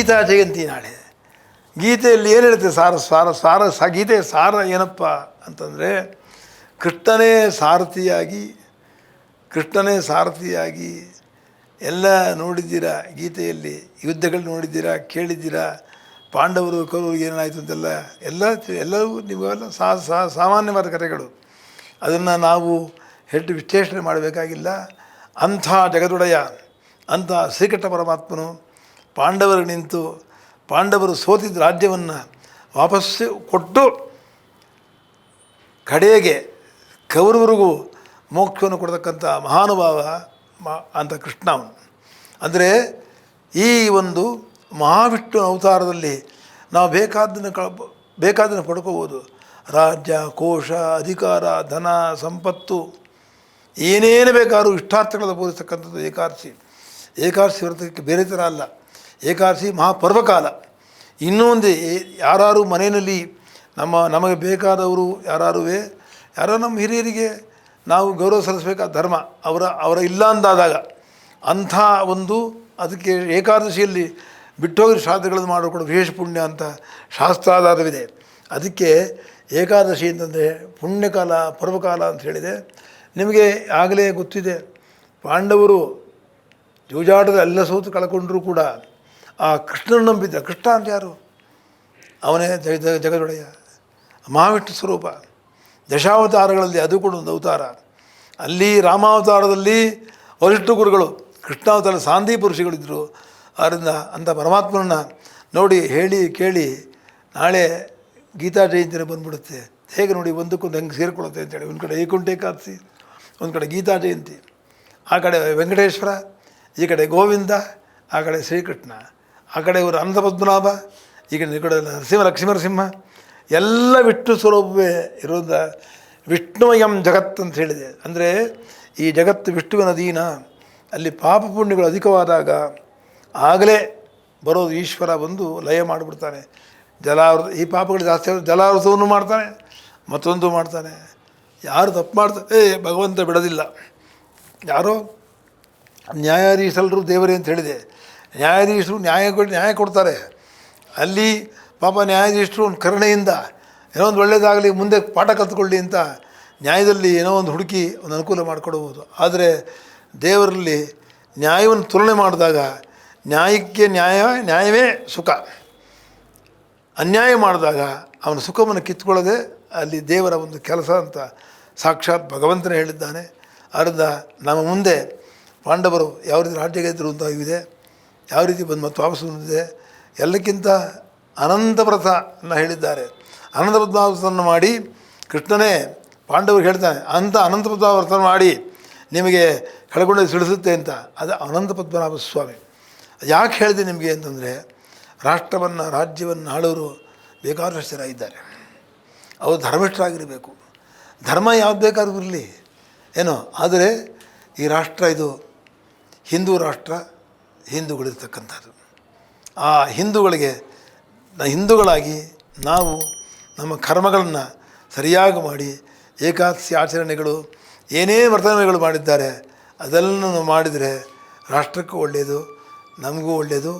ಗೀತಾ ಜಯಂತಿ ನಾಳೆ. ಗೀತೆಯಲ್ಲಿ ಏನು ಹೇಳುತ್ತೆ ಸಾರ ಸಾರ ಸಾರ, ಸ ಗೀತೆ ಸಾರ ಏನಪ್ಪ ಅಂತಂದರೆ, ಕೃಷ್ಣನೇ ಸಾರಥಿಯಾಗಿ ಕೃಷ್ಣನೇ ಸಾರಥಿಯಾಗಿ ಎಲ್ಲ ನೋಡಿದ್ದೀರಾ ಗೀತೆಯಲ್ಲಿ, ಯುದ್ಧಗಳು ನೋಡಿದ್ದೀರಾ, ಕೇಳಿದ್ದೀರಾ, ಪಾಂಡವರು, ಕೌರವರು ಏನಾಯಿತು ಅಂತೆಲ್ಲ, ಎಲ್ಲ ಎಲ್ಲವೂ ನಿಮಗೆಲ್ಲ ಸಾ, ಸಾ- ಸಾಮಾನ್ಯವಾದ ಕಥೆಗಳು. ಅದನ್ನು ನಾವು ಹೆಚ್ಚು ವಿಶ್ಲೇಷಣೆ ಮಾಡಬೇಕಾಗಿಲ್ಲ. ಅಂಥ ಜಗದೊಡೆಯ, ಅಂಥ ಶ್ರೀಕೃಷ್ಣ ಪರಮಾತ್ಮನು ಪಾಂಡವರು ನಿಂತು ಪಾಂಡವರು ಸೋತಿದ್ದ ರಾಜ್ಯವನ್ನು ವಾಪಸ್ಸು ಕೊಟ್ಟು ಕಡೆಗೆ ಕೌರವರಿಗೂ ಮೋಕ್ಷವನ್ನು ಕೊಡ್ತಕ್ಕಂಥ ಮಹಾನುಭಾವ ಅಂತ ಕೃಷ್ಣ ಅವನು. ಅಂದರೆ ಈ ಒಂದು ಮಹಾವಿಷ್ಣು ಅವತಾರದಲ್ಲಿ ನಾವು ಬೇಕಾದ್ದನ್ನು ಕಳ ಬೇಕಾದ್ದನ್ನು ಪಡ್ಕೋಬೋದು. ರಾಜ್ಯ, ಕೋಶ, ಅಧಿಕಾರ, ಧನ, ಸಂಪತ್ತು, ಏನೇನು ಬೇಕಾದ್ರೂ ಇಷ್ಟಾರ್ಥಗಳನ್ನು ಬೋಧಿಸ್ತಕ್ಕಂಥದ್ದು ಏಕಾದಶಿ. ಏಕಾದಶಿ ವ್ರತಕ್ಕೆ ಬೇರೆ ಥರ ಅಲ್ಲ. ಏಕಾದಶಿ ಮಹಾಪರ್ವಕಾಲ. ಇನ್ನೊಂದು ಯಾರು ಮನೆಯಲ್ಲಿ ನಮ್ಮ, ನಮಗೆ ಬೇಕಾದವರು ಯಾರು ಯಾರೋ ನಮ್ಮ ಹಿರಿಯರಿಗೆ ನಾವು ಗೌರವ ಸಲ್ಲಿಸಬೇಕಾದ ಧರ್ಮ, ಅವರ ಅವರ ಇಲ್ಲ ಅಂದಾದಾಗ, ಅಂಥ ಒಂದು ಅದಕ್ಕೆ ಏಕಾದಶಿಯಲ್ಲಿ ಬಿಟ್ಟೋಗಿ ಶ್ರಾದ್ದಗಳನ್ನು ಮಾಡಿಕೊಂಡು ವಿಶೇಷ ಪುಣ್ಯ ಅಂತ ಶಾಸ್ತ್ರಾಧಾರವಿದೆ. ಅದಕ್ಕೆ ಏಕಾದಶಿ ಅಂತಂದರೆ ಪುಣ್ಯಕಾಲ, ಪರ್ವಕಾಲ ಅಂತ ಹೇಳಿದೆ. ನಿಮಗೆ ಆಗಲೇ ಗೊತ್ತಿದೆ, ಪಾಂಡವರು ಜೂಜಾಟದ ಎಲ್ಲ ಸೋತು ಕಳ್ಕೊಂಡ್ರೂ ಕೂಡ ಆ ಕೃಷ್ಣನ ನಂಬಿದ್ದ. ಕೃಷ್ಣ ಅಂತ ಯಾರು? ಅವನೇ ಜಗ, ಜಗ- ಜಗದೊಡೆಯ. ಮಹಾವಿಷ್ಣು ಸ್ವರೂಪ. ದಶಾವತಾರಗಳಲ್ಲಿ ಅದು ಕೂಡ ಒಂದು ಅವತಾರ. ಅಲ್ಲಿ ರಾಮಾವತಾರದಲ್ಲಿ ವರಿಷ್ಠ ಗುರುಗಳು, ಕೃಷ್ಣಾವತಾರ ಸಾಂದೀಪ ಋಷಿಗಳಿದ್ದರು ಆದ್ದರಿಂದ ಅಂಥ ಪರಮಾತ್ಮನನ್ನು ನೋಡಿ, ಹೇಳಿ, ಕೇಳಿ, ನಾಳೆ ಗೀತಾ ಜಯಂತಿನ ಬಂದ್ಬಿಡುತ್ತೆ. ಹೇಗೆ ನೋಡಿ, ಒಂದಕ್ಕೊಂದು ಹೆಂಗೆ ಸೇರಿಕೊಳ್ಳುತ್ತೆ ಅಂತೇಳಿ. ಒಂದು ಕಡೆ ಏಕುಂಠ ಏಕಾದಶಿ, ಒಂದು ಕಡೆ ಗೀತಾ ಜಯಂತಿ, ಆ ಕಡೆ ವೆಂಕಟೇಶ್ವರ, ಈ ಕಡೆ ಗೋವಿಂದ, ಆ ಕಡೆ ಶ್ರೀಕೃಷ್ಣ. ಆ ಕಡೆ ಇವರು ಅನಂತ ಪದ್ಮನಾಭ ಈ ಕಡೆ ಈ ಕಡೆ ನರಸಿಂಹ ಲಕ್ಷ್ಮೀನರಸಿಂಹ ಎಲ್ಲ ವಿಷ್ಣು ಸ್ವರೂಪವೇ ಇರೋದ ವಿಷ್ಣುಮಯಂ ಜಗತ್ ಅಂತ ಹೇಳಿದೆ. ಅಂದರೆ ಈ ಜಗತ್ತು ವಿಷ್ಣುವಿನ ದೀನ ಅಲ್ಲಿ ಪಾಪ ಪುಣ್ಯಗಳು ಅಧಿಕವಾದಾಗ ಆಗಲೇ ಬರೋದು ಈಶ್ವರ ಬಂದು ಲಯ ಮಾಡಿಬಿಡ್ತಾನೆ. ಜಲಾವೃತ, ಈ ಪಾಪಗಳು ಜಾಸ್ತಿ ಆದ್ರೆ ಜಲಾವೃತವನ್ನು ಮಾಡ್ತಾನೆ, ಮತ್ತೊಂದು ಮಾಡ್ತಾನೆ. ಯಾರು ತಪ್ಪು ಮಾಡ್ತಾರೆ ಏ, ಭಗವಂತ ಬಿಡೋದಿಲ್ಲ. ಯಾರೋ ನ್ಯಾಯಾಧೀಶಲ್ರು ದೇವರೇ ಅಂತ ಹೇಳಿದೆ. ನ್ಯಾಯಾಧೀಶರು ನ್ಯಾಯ ನ್ಯಾಯ ಕೊಡ್ತಾರೆ. ಅಲ್ಲಿ ಪಾಪ ನ್ಯಾಯಾಧೀಶರು ಒಂದು ಕರುಣೆಯಿಂದ ಏನೋ ಒಂದು ಒಳ್ಳೆಯದಾಗಲಿ ಮುಂದೆ ಪಾಠ ಕಲ್ತ್ಕೊಳ್ಳಿ ಅಂತ ನ್ಯಾಯದಲ್ಲಿ ಏನೋ ಒಂದು ಹುಡುಕಿ ಒಂದು ಅನುಕೂಲ ಮಾಡಿಕೊಡ್ಬೋದು. ಆದರೆ ದೇವರಲ್ಲಿ ನ್ಯಾಯವನ್ನು ತುಲನೆ ಮಾಡಿದಾಗ ನ್ಯಾಯಕ್ಕೆ ನ್ಯಾಯ, ನ್ಯಾಯವೇ ಸುಖ. ಅನ್ಯಾಯ ಮಾಡಿದಾಗ ಅವನ ಸುಖವನ್ನು ಕಿತ್ಕೊಳ್ಳದೆ ಅಲ್ಲಿ ದೇವರ ಒಂದು ಕೆಲಸ ಅಂತ ಸಾಕ್ಷಾತ್ ಭಗವಂತನೇ ಹೇಳಿದ್ದಾನೆ. ಆದ್ದರಿಂದ ನಮ್ಮ ಮುಂದೆ ಪಾಂಡವರು ಯಾವ ರೀತಿ ರಾಜ್ಯ ಗೆದ್ದರು ಅಂತ ಇದೆ ಯಾವ ರೀತಿ ಬಂದು ಮತ್ತು ವಾಪಸ್ ಬಂದಿದೆ? ಎಲ್ಲಕ್ಕಿಂತ ಅನಂತ ವ್ರತನ ಹೇಳಿದ್ದಾರೆ. ಅನಂತ ಮಾಡಿ ಕೃಷ್ಣನೇ ಪಾಂಡವರು ಹೇಳ್ತಾನೆ ಅಂಥ ಅನಂತ ಪದ್ಮಾವೃತ ಮಾಡಿ ನಿಮಗೆ ಕಳ್ಕೊಂಡು ಸಿಡಿಸುತ್ತೆ ಅಂತ. ಅದು ಅನಂತ ಪದ್ಮನಾಭ ಸ್ವಾಮಿ. ಯಾಕೆ ಹೇಳಿದೆ ನಿಮಗೆ ಅಂತಂದರೆ, ರಾಷ್ಟ್ರವನ್ನು, ರಾಜ್ಯವನ್ನು ಆಳೋರು ಬೇಕಾದಷ್ಟು ಜನ ಇದ್ದಾರೆ. ಅವರು ಧರ್ಮಿಷ್ಠರಾಗಿರಬೇಕು ಧರ್ಮ ಯಾವ್ದು ಬೇಕಾದ್ರೂ ಇರಲಿ. ಏನೋ? ಆದರೆ ಈ ರಾಷ್ಟ್ರ ಇದು ಹಿಂದೂ ರಾಷ್ಟ್ರ ಹಿಂದೂಗಳಿರ್ತಕ್ಕಂಥದ್ದು. ಆ ಹಿಂದೂಗಳಿಗೆ ಹಿಂದೂಗಳಾಗಿ ನಾವು ನಮ್ಮ ಕರ್ಮಗಳನ್ನು ಸರಿಯಾಗಿ ಮಾಡಿ ಏಕಾದಶಿ ಆಚರಣೆಗಳು, ಏನೇ ವರ್ತನೆಗಳು ಮಾಡಿದ್ದಾರೆ, ಅದೆಲ್ಲನೂ ಮಾಡಿದರೆ ರಾಷ್ಟ್ರಕ್ಕೂ ಒಳ್ಳೆಯದು, ನಮಗೂ ಒಳ್ಳೆಯದು.